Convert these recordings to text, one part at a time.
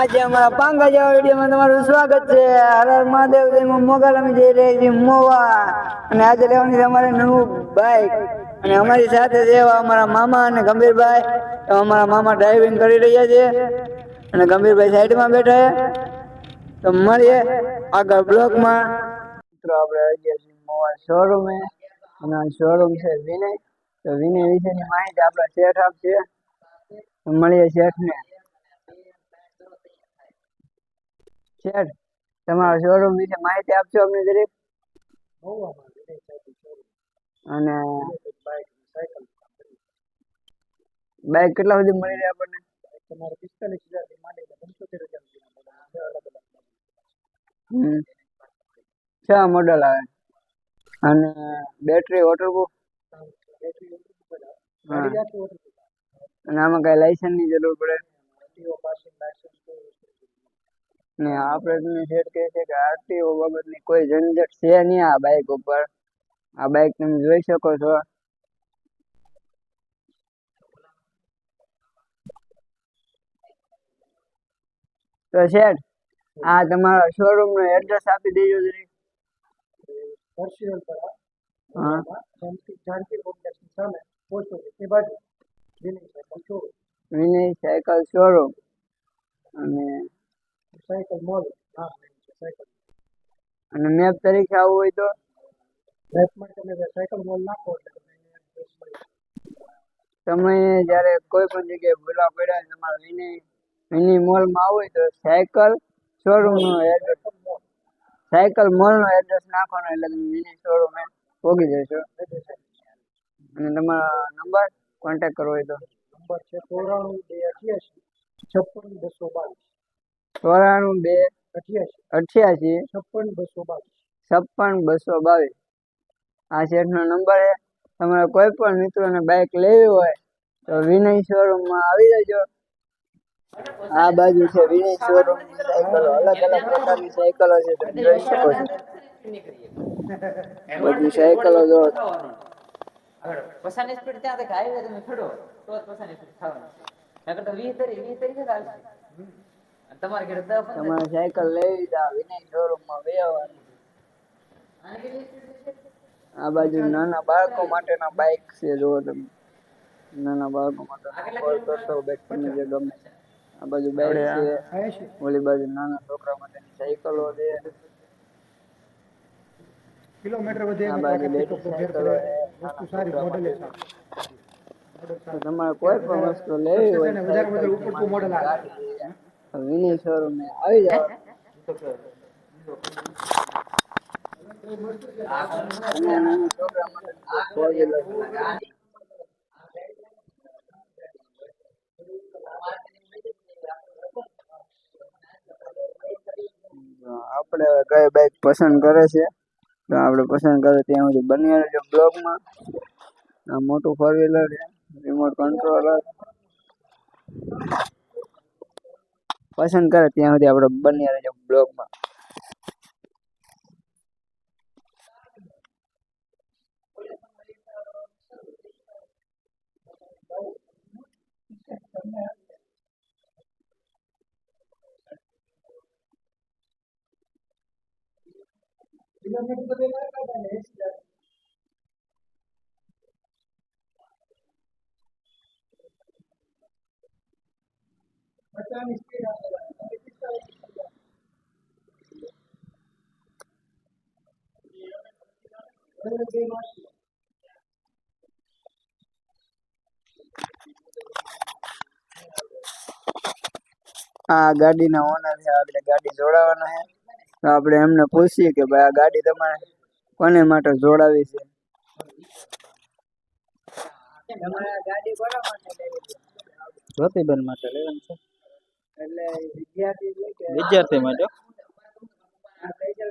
આજે અમારા પાંગા જેવા વિડીયોમાં તમારું સ્વાગત છે. હર હર મહાદેવ જયમાં અમે જઈ રહ્યા છીએ મોવા. અને આજે લેવાની છે અમારે નવું બાઇક અને અમારી સાથે છે અમારા મામા અને ગંભીરભાઈ. તો અમારા મામા ડ્રાઇવિંગ કરી રહ્યા છે. અને ગંભીરભાઈ સાઈડમાં બેઠા છે. તો મળીએ આગળ બ્લોકમાં મિત્રો, આપણે આવી ગયા છીએ મોવા શોરૂમે અને શોરૂમ છે વિનય. તો વિનય વિશેની માહિતી આપણા શેઠ આપશે. મળીએ શેઠને. શેઠ તમારા શોરૂમ વિશે માહિતી આપશો અમને જરીક. અને બાઇક કેટલા સુધી મળી રહે આપણને? છ. મોડલ આવે? અને બેટરી વોટરપ્રૂફ અને આમાં કઈ લાયસન્સની જરૂર પડે? ને આપડે તમને શેઠ કહે છે કે આરટીઓ બાબતની કોઈ ઝંઝટ છે નહીં આ બાઇક ઉપર. આ બાઇક તમે જોઈ શકો છો. તો શેઠ આ તમારા શોરૂમનું એડ્રેસ આપી દેજો જરી. હા. વિનય સાયકલ શોરૂમ અને સાયકલ મોલ હા સાયકલ અને મેપ તરીકે આવવું હોય તો? બેટમાં તમે સાયકલ મોલ નાખો તમે જ્યારે કોઈ પણ જગ્યાએ ભૂલા પડ્યા તમારા વિની વિનય મોલમાં આવો હોય તો સાયકલ શોરૂમનો એડ્રેસ સાયકલ મોલનો એડ્રેસ નાખવાનો એટલે તમે વિની શોરૂમે પહોંચી જશો. અને તમારો નંબર કોન્ટેક્ટ કરવો હોય તો? નંબર છે ચોરાણું બે અઠ્યાસી છપ્પન બસો બાવીસ. ચોરાણું બે અઠ્યાસી. છપ્પન બસો બાવીસ. છપ્પન બસો બાવીસ. આ શેઠનો નંબર છે. તમારે કોઈ પણ મિત્રોને બાઇક લેવી હોય તો વિનય શોરૂમમાં આવી જજો. આ બાજુ છે વિનય શોરૂમ સાયકલો અલગ અલગ પ્રકારની સાયકલો છે તમે જોઈ શકો છો. બધી સાયકલો જો પસાની સ્પીડ ત્યાં દેખાય હાઈવે તમે ખડો તો પસાની સ્પીડ થવાની. નકર તો વીસ તરી વીસ તરી અને તમારે ઘરે 10 15 તમારે સાયકલ લેવી તો વિનય શોરૂમમાં વેવાની આ બાજુ નાના બાળકો માટેના બાઇક છે જો તમે. નાના બાળકો માટે તમને જે ગમે આ બાજુ બાઇક છે. ઓલી બાજુ નાના છોકરા માટેની સાયકલો છે. કિલોમીટર વધે આ બાજુ બેટરી સાયકલો વસ્તુ સારી મોડેલ છે. તમારે કોઈ પણ વસ્તુ લેવી હોય વધારે વધારે ઉપરતું મોડેલ આવે. વિનય શોરૂમ આવી. તો આપણે કઈ બાઈક પસંદ કરે છે, તો આપણે પસંદ કરે ત્યાં સુધી બની રહેજો બ્લોગમાં આ મોટું ફોર વ્હીલર છે રિમોટ કંટ્રોલર પસંદ કરે ત્યાં સુધી આપણે બની રહેજો બ્લોગમાં. આ ગાડીના ઓનર છે, આપણે ગાડી જોડાવાના છે. તો આપણે એમને પૂછીએ કે ભાઈ આ ગાડી તમારે કોને માટે જોડાવી છે? જ્યોતિબેન માટે લેવાનું છે. વિદ્યાર્થી માટે?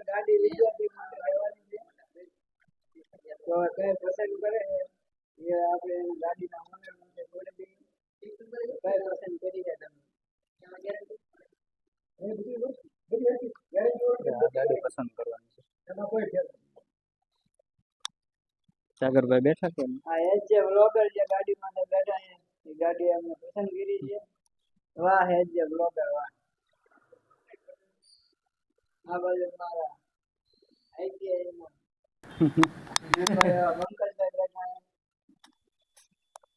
ગાડી વિદ્યાર્થી માટે લેવાની છે. તો કઈ પસંદ એ કરવાની છે. એમાં કોઈ ફેર નથી. સાગરભાઈ બેઠા કે આ એજ જે વ્લોગર જે ગાડીમાં બેઠા છે એ ગાડી અમને પસંદ કરી છે. વાહ, હે જે બ્લોગર વાહ આ બાજુ મારા ITI માં. છે.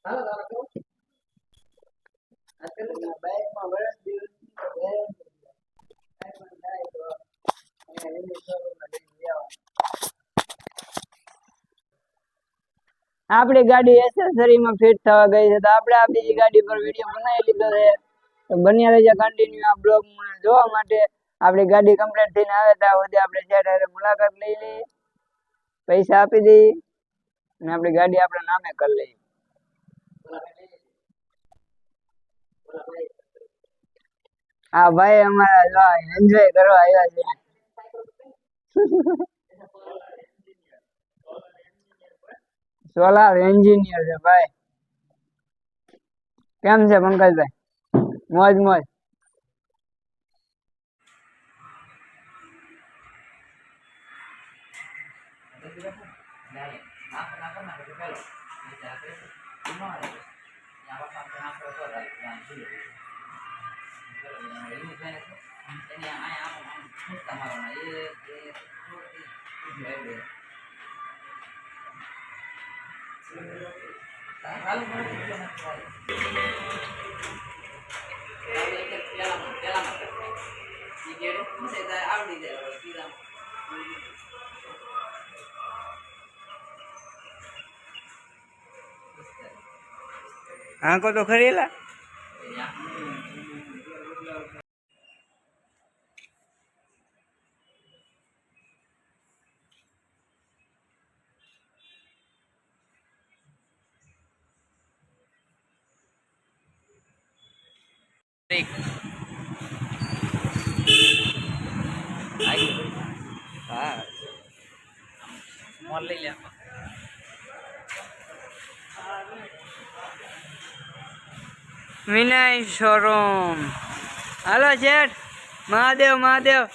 હાલો લઈને જવાનું. આપણી ગાડી એસેસરીમાં ફિટ થવા ગઈ છે, તો આપણે આ બીજી ગાડી પર વીડિયો બનાવી લીધો છે બન્યા રહેજો કન્ટિન્યુ આ બ્લોગ જોવા માટે. આપણી ગાડી કમ્પ્લીટ થઈને આવે ત્યાં સુધી આપણે જ્યારે મુલાકાત લઈ લઈએ. પૈસા આપી દઈએ અને આપણી ગાડી આપણા નામે કરી લઈએ. હા, ભાઈ, અમારા એન્જોય કરવા આવ્યા છે સોલાર એન્જિનિયર છે, ભાઈ. કેમ છે, Pankajbhai? ngồi ngồi Thank you. મોજ મોજ આંકો તો ખરીલા વિનય શોરૂમ. હાલો શેઠ. મહાદેવ મહાદેવ.